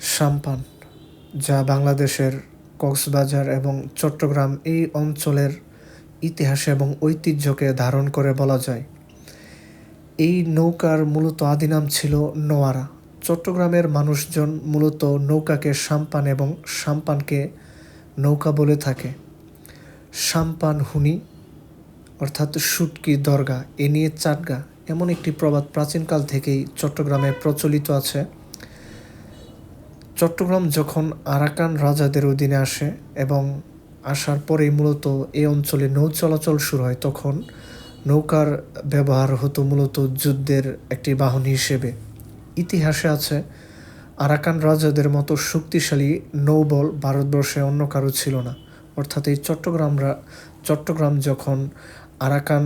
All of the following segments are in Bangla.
সাম্পান, যা বাংলাদেশের কক্সবাজার এবং চট্টগ্রাম এই অঞ্চলের ইতিহাস এবং ঐতিহ্যকে ধারণ করে বলা যায়। এই নৌকার মূলত আদি নাম ছিল নোয়ারা। চট্টগ্রামের মানুষজন মূলত নৌকাকে সাম্পান এবং সাম্পানকে নৌকা বলে থাকে। সাম্পান হুনি, অর্থাৎ সুটকি দরগা, এ নিয়ে চাটগা এমন একটি প্রবাদ প্রাচীনকাল থেকেই চট্টগ্রামে প্রচলিত আছে। চট্টগ্রাম যখন আরাকান রাজাদের অধীনে আসে এবং আসার পরেই মূলত এই অঞ্চলে নৌ চলাচল শুরু হয়, তখন নৌকার ব্যবহার হতো মূলত যুদ্ধের একটি বাহন হিসেবে। ইতিহাসে আছে, আরাকান রাজাদের মতো শক্তিশালী নৌবল ভারতবর্ষে অন্য কারও ছিল না। অর্থাৎ এই চট্টগ্রামরা চট্টগ্রাম যখন আরাকান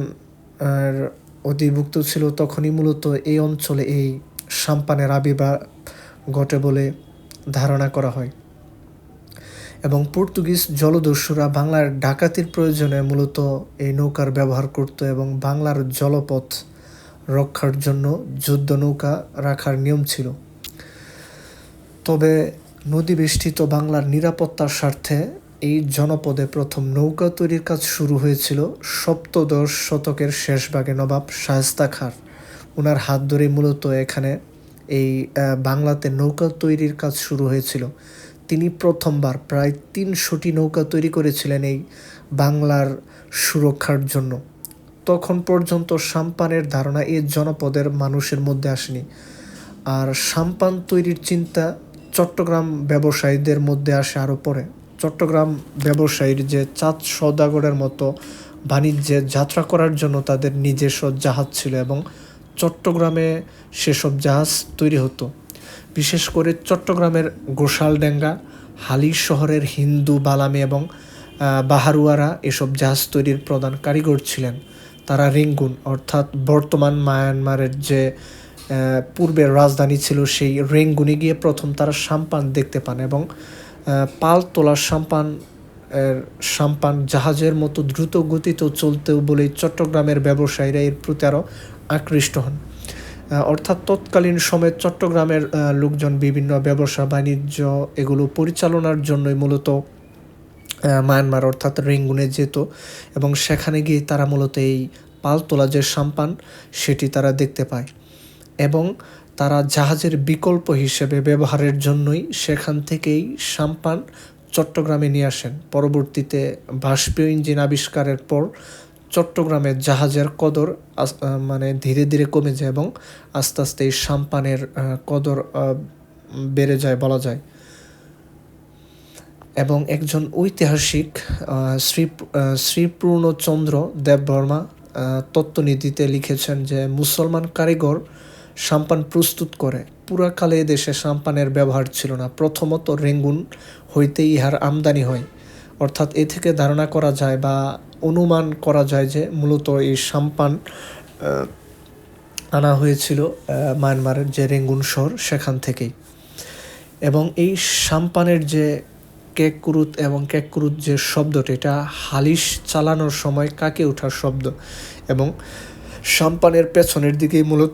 অধিভুক্ত ছিল, তখনই মূলত এই অঞ্চলে এই সাম্পানের আবির্ভাব ঘটে বলে ধারণা করা হয়। এবং পর্তুগিজ জলদস্যুরা বাংলার ডাকাতির প্রয়োজনে মূলত এই নৌকার ব্যবহার করত এবং বাংলার জলপথ রক্ষার জন্য যুদ্ধ নৌকা রাখার নিয়ম ছিল। তবে নদী বেষ্টিত বাংলার নিরাপত্তার স্বার্থে এই জনপদে প্রথম নৌকা তৈরির কাজ শুরু হয়েছিল সপ্তদশ শতকের শেষ ভাগে নবাব শায়স্তা খার ওনার হাত ধরে মূলত এখানে এই বাংলাতে নৌকা তৈরির কাজ শুরু হয়েছিল। তিনি প্রথমবার প্রায় তিনশোটি নৌকা তৈরি করেছিলেন এই বাংলার সুরক্ষার জন্য। তখন পর্যন্ত সাম্পানের ধারণা এই জনপদের মানুষের মধ্যে আসেনি। আর সাম্পান তৈরির চিন্তা চট্টগ্রাম ব্যবসায়ীদের মধ্যে আসে আরও পরে। চট্টগ্রাম ব্যবসায়ীর যে চাঁদ সৌদাগরের মতো বাণিজ্যে যাত্রা করার জন্য তাদের নিজস্ব জাহাজ ছিল এবং চট্টগ্রামে সেসব জাহাজ তৈরি হতো। বিশেষ করে চট্টগ্রামের গোশালডেঙ্গা হালি শহরের হিন্দু, বালামি এবং বাহারুয়ারা এসব জাহাজ তৈরির প্রধান কারিগর ছিলেন। তারা রেঙ্গুন অর্থাৎ বর্তমান মায়ানমারের যে পূর্বের রাজধানী ছিল সেই রেঙ্গুনে গিয়ে প্রথম তারা সাম্পান দেখতে পান এবং পাল তোলার সাম্পান সাম্পান জাহাজের মতো দ্রুত গতিতে চলতেও বলেই চট্টগ্রামের ব্যবসায়ীরা এর প্রতি আরও আকৃষ্ট হন। অর্থাৎ তৎকালীন সময়ে চট্টগ্রামের লোকজন বিভিন্ন ব্যবসা, বাণিজ্য এগুলো পরিচালনার জন্যই মূলত মায়ানমার অর্থাৎ রেঙ্গুনে যেত এবং সেখানে গিয়ে তারা মূলত এই পালতোলা যে সাম্পান সেটি তারা দেখতে পায় এবং তারা জাহাজের বিকল্প হিসেবে ব্যবহারের জন্যই সেখান থেকেই সাম্পান চট্টগ্রামে নিয়ে আসেন। পরবর্তীতে বাষ্পীয় ইঞ্জিন আবিষ্কারের পর চট্টগ্রামের জাহাজের কদর মানে ধীরে ধীরে কমে যায় এবং আস্তে আস্তে এই সাম্পানের কদর বেড়ে যায় বলা যায়। এবং একজন ঐতিহাসিক শ্রী শ্রীপূর্ণচন্দ্র দেববর্মা তত্ত্বনীতিতে লিখেছেন যে, মুসলমান কারিগর সাম্পান প্রস্তুত করে। পুরাকালে দেশে সাম্পানের ব্যবহার ছিল না। প্রথমত রেঙ্গুন হইতে ইহার আমদানি হয়। অর্থাৎ এ থেকে ধারণা করা যায় বা অনুমান করা যায় যে মূলত এই সাম্পান আনা হয়েছিল মায়ানমারের যে রেঙ্গুন শহর সেখান থেকেই। এবং এই সাম্পানের যে কেককুরুত এবং কেককুরুত যে শব্দটি, এটা হালিশ চালানোর সময় কাকে ওঠার শব্দ? এবং সাম্পানের পেছনের দিকেই মূলত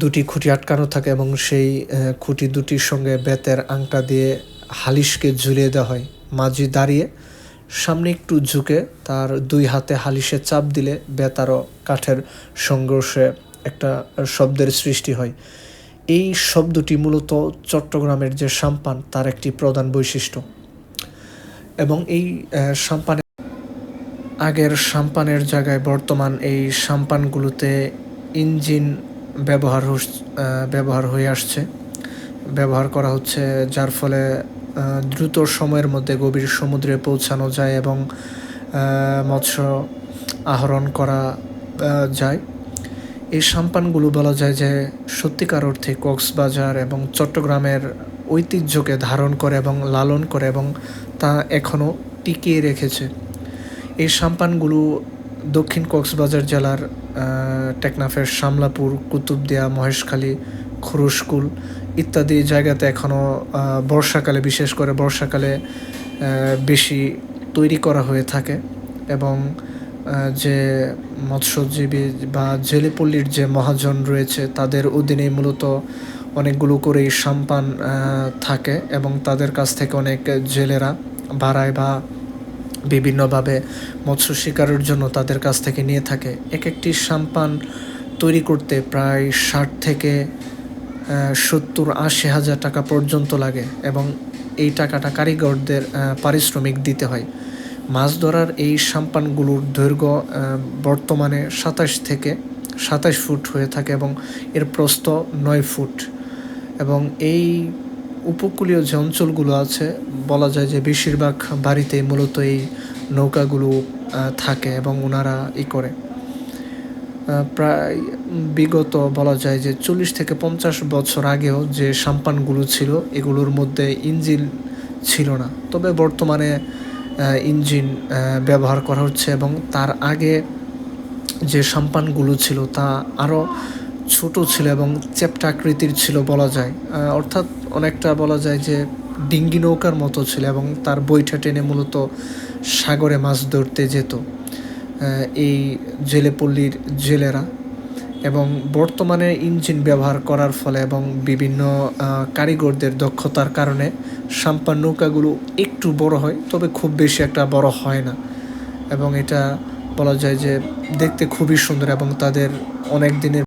দুটি খুঁটি আটকানো থাকে এবং সেই খুঁটি দুটির সঙ্গে বেতের আংটা দিয়ে হালিশকে ঝুলিয়ে দেওয়া হয়। মাঝি দাঁড়িয়ে, সামনে একটু ঝুঁকে তার দুই হাতে হালিশে চাপ দিলে বেতারও কাঠের সংঘর্ষে একটা শব্দের সৃষ্টি হয়। এই শব্দটি মূলত চট্টগ্রামের যে সাম্পান, তার একটি প্রধান বৈশিষ্ট্য। এবং এই সাম্পানের আগের সাম্পানের জায়গায় বর্তমান এই সাম্পানগুলোতে ইঞ্জিন ব্যবহার ব্যবহার হয়ে আসছে। ব্যবহার করা হচ্ছে, যার ফলে দ্রুত সময়ের মধ্যে গভীর সমুদ্রে পৌঁছানো যায় এবং মৎস্য আহরণ করা যায়। এই সাম্পানগুলো বলা যায় যে সত্যিকার অর্থে কক্সবাজার এবং চট্টগ্রামের ঐতিহ্যকে ধারণ করে এবং লালন করে এবং তা এখনও টিকিয়ে রেখেছে। এই সাম্পানগুলো দক্ষিণ কক্সবাজার জেলার টেকনাফের শামলাপুর, কুতুবদিয়া, মহেশখালী, খরুশকুল ইত্যাদি জায়গাতে এখনও বর্ষাকালে, বিশেষ করে বর্ষাকালে বেশি তৈরি করা হয়ে থাকে এবং যে মৎস্যজীবী বা জেলেপল্লির যে মহাজন রয়েছে তাদের অধীনে মূলত অনেকগুলো করেই সাম্পান থাকে এবং তাদের কাছ থেকে অনেক জেলেরা ভাড়ায় বা বিভিন্নভাবে মৎস্য শিকারের জন্য তাদের কাছ থেকে নিয়ে থাকে। এক একটি সাম্পান তৈরি করতে প্রায় ষাট থেকে সত্তর আশি হাজার টাকা পর্যন্ত লাগে এবং এই টাকাটা কারিগরদের পারিশ্রমিক দিতে হয়। মাছ ধরার এই সাম্পানগুলোর দৈর্ঘ্য বর্তমানে সাতাশ থেকে সাতাশ ফুট হয়ে থাকে এবং এর প্রস্থ নয় ফুট। এবং এই উপকূলীয় যে অঞ্চলগুলো আছে, বলা যায় যে বেশিরভাগ বাড়িতে মূলত এই নৌকাগুলো থাকে এবং ওনারা ই করে। প্রায় বিগত বলা যায় যে চল্লিশ থেকে পঞ্চাশ বছর আগেও যে সাম্পানগুলো ছিল, এগুলোর মধ্যে ইঞ্জিন ছিল না। তবে বর্তমানে ইঞ্জিন ব্যবহার করা হচ্ছে এবং তার আগে যে সাম্পানগুলো ছিল তা আরও ছোট ছিল এবং চ্যাপ্টা আকৃতির ছিল বলা যায়। অর্থাৎ অনেকটা বলা যায় যে ডিঙ্গি নৌকার মতো ছিল এবং তার বইটা টেনে মূলত সাগরে মাছ ধরতে যেত এই জেলেপল্লীর জেলেরা। এবং বর্তমানে ইঞ্জিন ব্যবহার করার ফলে এবং বিভিন্ন কারিগরদের দক্ষতার কারণে সাম্পান নৌকাগুলো একটু বড় হয়, তবে খুব বেশি একটা বড় হয় না। এবং এটা বলা যায় যে দেখতে খুবই সুন্দর এবং তাদের অনেক দিনের